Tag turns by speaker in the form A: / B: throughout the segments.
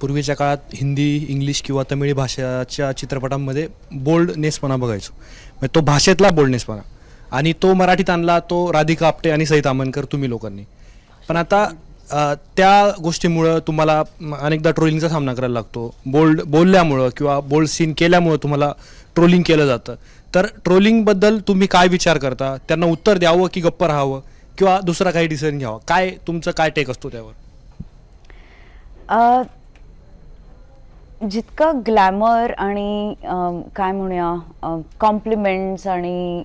A: पूर्वीच्या काळात हिंदी इंग्लिश किंवा तमिळ भाषेच्या चित्रपटांमध्ये बोल्डनेसपणा बघायचो. म्हणजे तो भाषेतला बोल्डनेसपणा. आणि तो मराठीत आणला तो राधिका आपटे आणि सईत आमनकर तुम्ही लोकांनी. पण आता त्या गोष्टीमुळं तुम्हाला अनेकदा ट्रोलिंगचा सामना करायला लागतो. बोल्ड बोलल्यामुळं किंवा बोल्ड सीन केल्यामुळं तुम्हाला ट्रोलिंग केलं जातं. तर ट्रोलिंगबद्दल तुम्ही काय विचार करता? त्यांना उत्तर द्यावं की गप्प राहावं? किंवा दुसरा काही डिसिजन घ्यावा? काय तुमचं काय टेक असतो त्यावर?
B: जितकं ग्लॅमर आणि काय म्हणूया कॉम्प्लिमेंट्स आणि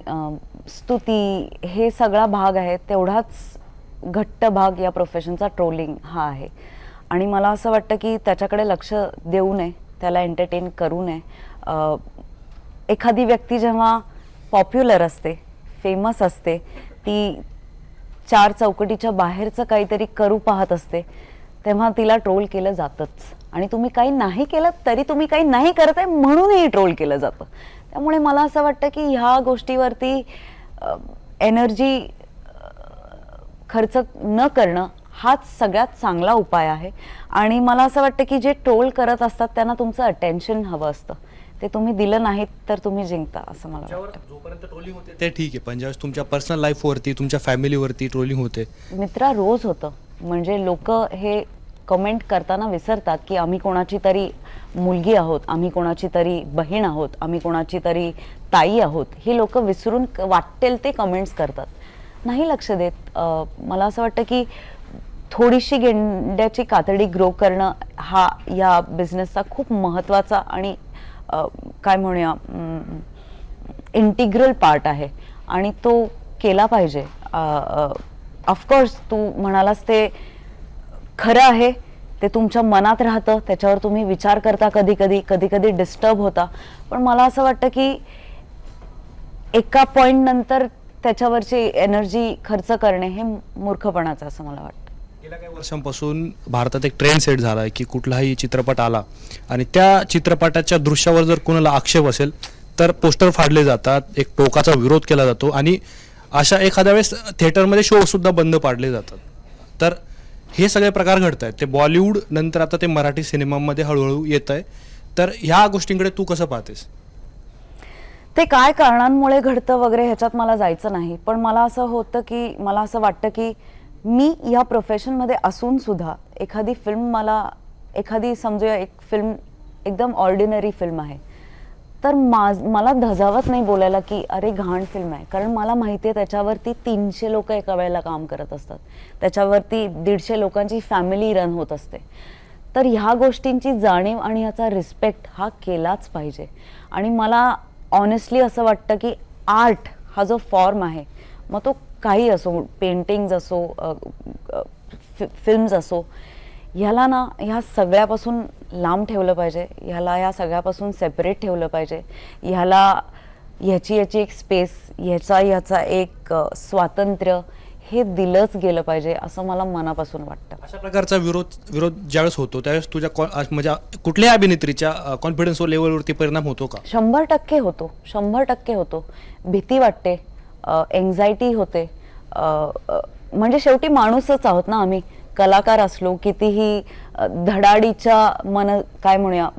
B: स्तुती हे सगळा भाग आहे तेवढाच घट्ट भाग या प्रोफेशनचा ट्रोलिंग हा आहे. आणि मला असं वाटतं की त्याच्याकडे लक्ष देऊ नये त्याला एंटरटेन करू नये. एखादी व्यक्ती जेव्हा पॉप्युलर असते फेमस असते ती चार चौकटीच्या बाहेरचं काहीतरी करू पाहत असते तेव्हा तिला ट्रोल केलं जातंच. आणि तुम्ही काही नाही केलं तरी तुम्ही काही नाही करत आहे म्हणूनही ट्रोल केलं जातं. त्यामुळे मला असं वाटतं की ह्या गोष्टीवरती एनर्जी खर्च न करणं हाच सगळ्यात चांगला उपाय आहे. आणि मला असं वाटतं की जे ट्रोल करत असतात त्यांना तुमचं अटेन्शन हवं असतं. ते तुम्ही दिलं नाहीत तर तुम्ही जिंकता असं मला वाटतं.
A: जोपर्यंत ट्रोलिंग होते ते ठीक आहे. पण ज्यावेळेस तुमच्या पर्सनल लाईफवरती तुमच्या फॅमिलीवरती ट्रोलिंग होते.
B: मित्रा रोज होतं. म्हणजे लोक हे कमेंट करताना विसरतात की आम्ही कोणाची तरी मुलगी आहोत आम्ही कोणाची तरी बहीण आहोत आम्ही कोणाची तरी ताई आहोत ही लोक विसरून क- वाटेल ते कमेंट्स करतात. नाही लक्ष देत. मला असं वाटतं की थोडीशी गेंड्याची कातडी ग्रो करणं हा या बिझनेसचा खूप महत्त्वाचा आणि काय म्हणूया इंटिग्रल पार्ट आहे आणि तो केला पाहिजे. ऑफकोर्स तू म्हणालास ते खरं आहे ते तुमच्या मनात राहतं त्याच्यावर तुम्ही विचार करता कधी कधी कधी कधी डिस्टर्ब होता. पण मला असं वाटतं की एका पॉइंट नंतर त्याच्यावरची एनर्जी खर्च करणे हे मूर्खपणाचं असं मला वाटतं.
A: गेल्या काही वर्षांपासून भारतात एक ट्रेंड सेट झाला आहे की कुठलाही चित्रपट आला आणि त्या चित्रपटाच्या दृश्यावर जर कोणाला आक्षेप असेल तर पोस्टर फाडले जातात एक टोकाचा विरोध केला जातो आणि अशा एखाद्या वेळेस थिएटरमध्ये शो सुद्धा बंद पाडले जातात. तर हे सगळे प्रकार घडत आहेत. ते बॉलिवूड नंतर आता ते मराठी सिनेमामध्ये हळूहळू येत आहे. तर ह्या गोष्टींकडे तू कसं पाहतेस?
B: ते काय कारणांमुळे घडतं वगैरे ह्याच्यात मला जायचं नाही. पण मला असं होतं की मला असं वाटतं की मी या प्रोफेशनमध्ये असून सुद्धा एखादी फिल्म मला एखादी समजूया एक फिल्म एकदम ऑर्डिनरी फिल्म आहे. तर मा मला धजावत नाही बोलायला की अरे घाण फिल्म आहे. कारण मला माहिती आहे त्याच्यावरती तीनशे लोक एका वेळेला काम करत असतात. त्याच्यावरती दीडशे लोकांची फॅमिली रन होत असते. तर ह्या गोष्टींची जाणीव आणि ह्याचा रिस्पेक्ट हा केलाच पाहिजे. आणि मला ऑनेस्टली असं वाटतं की आर्ट हा जो फॉर्म आहे मग तो काही असो पेंटिंग्ज असो फिल्म्स असो ह्याला ना ह्या सगळ्यापासून लांब ठेवलं पाहिजे. ह्याला ह्या सगळ्यापासून सेपरेट ठेवलं पाहिजे. ह्याला ह्याची याची एक स्पेस ह्याचा ह्याचा एक स्वातंत्र्य हे दिलंच गेलं पाहिजे असं मला मनापासून वाटतं.
A: अशा प्रकारचा विरोध विरोध ज्यावेळेस होतो त्यावेळेस तुझ्या कॉ- म्हणजे कुठल्याही अभिनेत्रीच्या कॉन्फिडन्स लेवलवरती परिणाम होतो का?
B: शंभर टक्के होतो. शंभर टक्के होतो. भीती वाटते एन्झायटी होते म्हणजे शेवटी माणूसच आहोत ना आम्ही. कलाकार असलो कितीही धडाडीच्या मन काय म्हणूया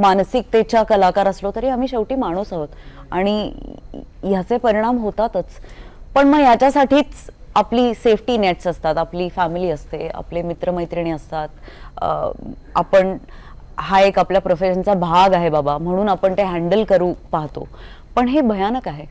B: मानसिकतेच्या कलाकार असलो तरी आम्ही शेवटी माणूस आहोत. आणि ह्याचे परिणाम होतातच. पण मग याच्यासाठीच आपली सेफ्टी नेट्स असतात आपली फॅमिली असते आपले मित्रमैत्रिणी असतात. आपण हा एक आपल्या प्रोफेशनचा भाग आहे बाबा म्हणून आपण ते हँडल करू पाहतो. पण हे भयानक आहे.